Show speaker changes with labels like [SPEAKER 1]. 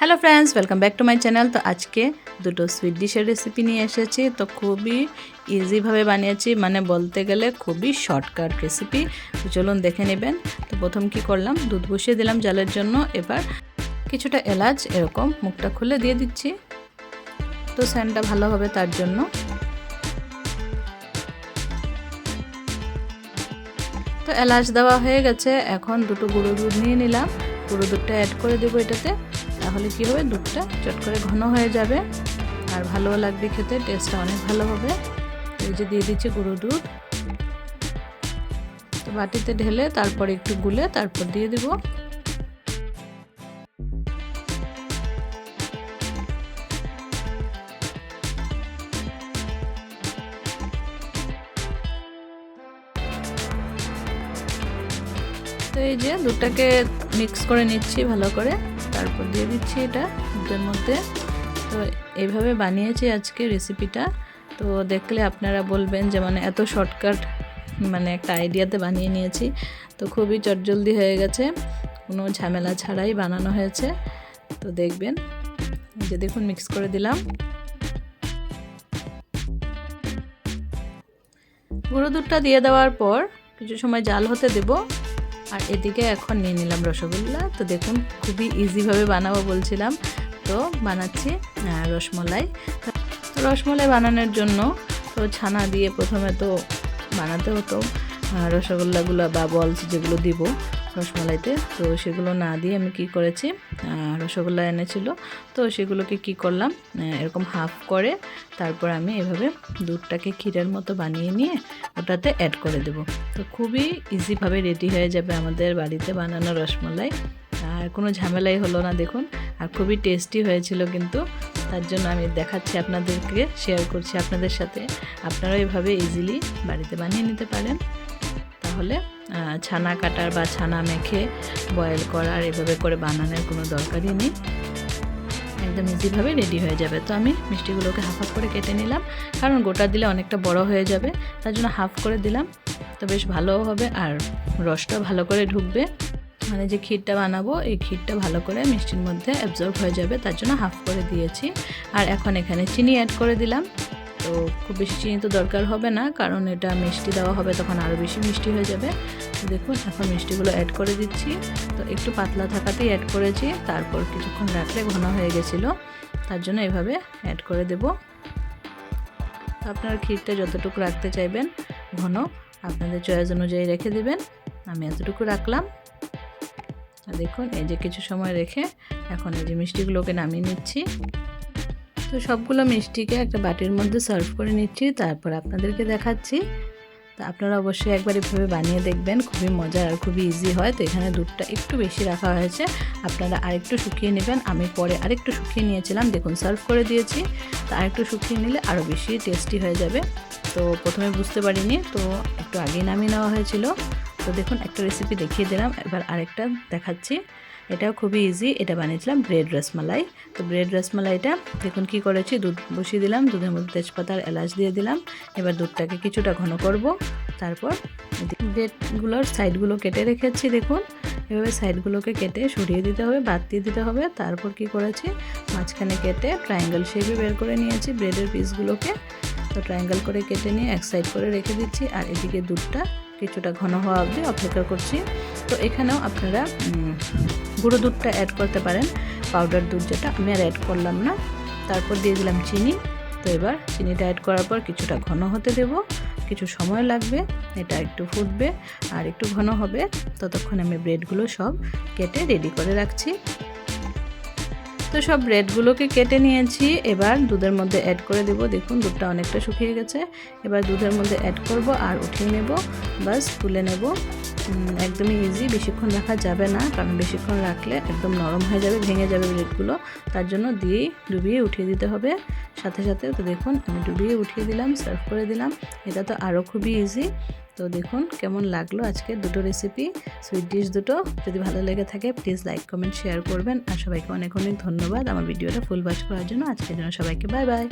[SPEAKER 1] Hello friends welcome back to my channel তো আজকে দুটো সুইট ডিশের রেসিপি নিয়ে এসেছি। তো খুবই ইজিভাবে বানিয়েছি মানে বলতে গেলে খুবই শর্টকাট রেসিপি তো চলুন দেখে নেবেন। তো প্রথম কি করলাম? দুধ বসিয়ে দিলাম জালের জন্য। এবার কিছুটা এলাচ, এরকম মুখটা খুলে দিয়ে দিচ্ছি। তো স্যান্ডটা ভালো হবে তার জন্য। তো এলাচ দেওয়া হয়ে গেছে। এখন দুটো গুঁড়ো দুধ নিয়ে নিলাম। গুঁড়ো দুধটা অ্যাড করে দেবো এটাতে। তাহলে কী হবে? দুধটা চট করে ঘন হয়ে যাবে আর ভালোও লাগবে খেতে টেস্টটা অনেক ভালো হবে। এই যে দিয়ে দিচ্ছি গুঁড়ো দুধ। তো বাটিতে ঢেলে তারপর একটু গুলে তারপর দিয়ে দিব। তো এই যে দুধটাকে মিক্স করে নিচ্ছি ভালো করে। তারপর দিয়ে দিচ্ছি এটা দুধের মধ্যে। তো এইভাবে বানিয়েছি আজকে রেসিপিটা তো দেখলে আপনারা বলবেন যে মানে এত শর্টকাট মানে একটা আইডিয়াতে বানিয়ে নিয়েছি। তো খুবই চটজলদি হয়ে গেছে। কোনো ঝামেলা ছাড়াই বানানো হয়েছে। তো দেখবেন, যে দেখুন মিক্স করে দিলাম। গুঁড়ো দুধটা দিয়ে দেওয়ার পর কিছু সময় জাল হতে দেবো। আর এদিকে এখন নিয়ে নিলাম রসগোল্লা। তো দেখুন, খুবই ইজিভাবে বানাবো বলছিলাম। তো বানাচ্ছি রসমলাই। রসমলাই বানানোর জন্য তো ছানা দিয়ে প্রথমে তো বানাতে হতো রসগোল্লাগুলো বা বলস যেগুলো দিব। রসমালাইতে। তো সেগুলো না দিয়ে আমি কি করেছি রসগোল্লা এনেছিল। তো সেগুলোকে কি করলাম এরকম হাফ করে তারপর আমি এভাবে দুধটাকে ক্ষীরের মতো বানিয়ে নিয়ে ওটাতে অ্যাড করে দেব। তো খুবই ইজিভাবে রেডি হয়ে যাবে আমাদের বাড়িতে বানানো রসমলাই। আর কোনো ঝামেলাই হলো না, দেখুন। আর খুবই টেস্টি হয়েছিল কিন্তু, তার জন্য আমি দেখাচ্ছি আপনাদেরকে শেয়ার করছি আপনাদের সাথে। আপনারা এভাবে ইজিলি বাড়িতে বানিয়ে নিতে পারেন। তাহলে ছানা কাটার বা ছানা মেখে বয়েল করার এভাবে করে বানানোর কোনো দরকারই নেই। একদম ইজিভাবে রেডি হয়ে যাবে। তো আমি মিষ্টিগুলোকে হাফ হাফ করে কেটে নিলাম। কারণ গোটা দিলে অনেকটা বড় হয়ে যাবে। তার জন্য হাফ করে দিলাম। তো বেশ ভালোও হবে আর রসটা ভালো করে ঢুকবে। মানে যে ক্ষীরটা বানাবো, এই ক্ষীরটা ভালো করে মিষ্টির মধ্যে অ্যাবজর্ব হয়ে যাবে। তার জন্য হাফ করে দিয়েছি। আর এখন এখানে চিনি অ্যাড করে দিলাম। তো খুব বেশি চিনি তো দরকার হবে না, কারণ এটা মিষ্টি দেওয়া হবে তখন আরও বেশি মিষ্টি হয়ে যাবে। দেখুন, এখন মিষ্টিগুলো অ্যাড করে দিচ্ছি। তো একটু পাতলা থাকাতেই অ্যাড করেছি, তারপর কিছুক্ষণ রাখলে ঘন হয়ে গেছিল। তার জন্য এভাবে অ্যাড করে দেব। আপনার ক্ষীরটা যতটুকু রাখতে চাইবেন ঘন, আপনাদের চয়েস অনুযায়ী রেখে দেবেন। আমি এতটুকু রাখলাম। দেখুন, এই যে কিছু সময় রেখে এখন এই যে মিষ্টিগুলোকে নামিয়ে নিচ্ছি। তো সবগুলো মিষ্টিকে একটা বাটির মধ্যে সার্ভ করে নিচ্ছি, তারপর আপনাদেরকে দেখাচ্ছি। তো আপনারা অবশ্যই একবার এভাবে বানিয়ে দেখবেন, খুবই মজার আর খুবই ইজি হয়। তো এখানে দুধটা একটু বেশি রাখা হয়েছে। আপনারা আরেকটু শুকিয়ে নেবেন। আমি পরে আরেকটু শুকিয়ে নিয়েছিলাম, দেখুন সার্ভ করে দিয়েছি। তো আরেকটু শুকিয়ে নিলে আরও বেশি টেস্টি হয়ে যাবে। তো প্রথমে বুঝতে পারিনি, তো একটু আগেই নামিয়ে নেওয়া হয়েছিল। তো দেখুন, একটা রেসিপি দেখিয়ে দিলাম। এবার আরেকটা দেখাচ্ছি। এটাও খুবই ইজি এটা বানিয়েছিলাম ব্রেড রসমালাই। তো ব্রেড রসমালাইটা দেখুন কি করেছি। দুধ বসিয়ে দিলাম, দুধের মধ্যে তেজপাতার এলাচ দিয়ে দিলাম। এবার দুধটাকে কিছুটা ঘন করব। তারপর ব্রেডগুলোর সাইডগুলো কেটে রেখেছি, দেখুন। এভাবে সাইডগুলোকে কেটে সরিয়ে দিতে হবে, বাদ দিয়ে দিতে হবে। তারপর কি করেছি? মাঝখানে কেটে ট্রায়াঙ্গেল শেপে বের করে নিয়েছি ব্রেডের পিসগুলোকে তো ট্রায়াঙ্গেল করে কেটে নিয়ে এক সাইড করে রেখে দিচ্ছি। আর এদিকে দুধটা কিছুটা ঘন হওয়া অবধি অপেক্ষা করছি। তো এখানেও আপনারা গুঁড়ো দুধটা অ্যাড করতে পারেন। পাউডার দুধ যেটা, আমি আর অ্যাড করলাম না। তারপর দিয়ে দিলাম চিনি। তো এবার চিনিটা অ্যাড করার পর কিছুটা ঘন হতে দেব। কিছু সময় লাগবে, এটা একটু ফুটবে আর একটু ঘন হবে। ততক্ষণ আমি ব্রেডগুলো সব কেটে রেডি করে রাখছি। তো সব ব্রেডগুলোকে কেটে নিয়েছি। এবার দুধের মধ্যে অ্যাড করে দেব। দেখুন, দুধটা অনেকটা শুকিয়ে গেছে। এবার দুধের মধ্যে অ্যাড করব আর উঠিয়ে নেব। বাস তুলে নেব। একদমই ইজি বেশিক্ষণ রাখা যাবে না, কারণ বেশিক্ষণ রাখলে একদম নরম হয়ে যাবে, ভেঙে যাবে ব্রেডগুলো তার জন্য দিয়েই ডুবিয়ে উঠিয়ে দিতে হবে। সাথে সাথে তো দেখুন, আমি ডুবিয়ে উঠিয়ে দিলাম সার্ভ করে দিলাম। এটা তো আরও খুবই ইজি তো দেখুন কেমন লাগল আজকে দুটো রেসিপি সুইট ডিশ দুটো। যদি ভালো লেগে থাকে প্লিজ লাইক কমেন্ট শেয়ার করবেন। আর সবাইকে অনেক অনেক ধন্যবাদ আমার ভিডিওটা ফুল বাজ করার জন্য। আজকের জন্য সবাইকে বাই বাই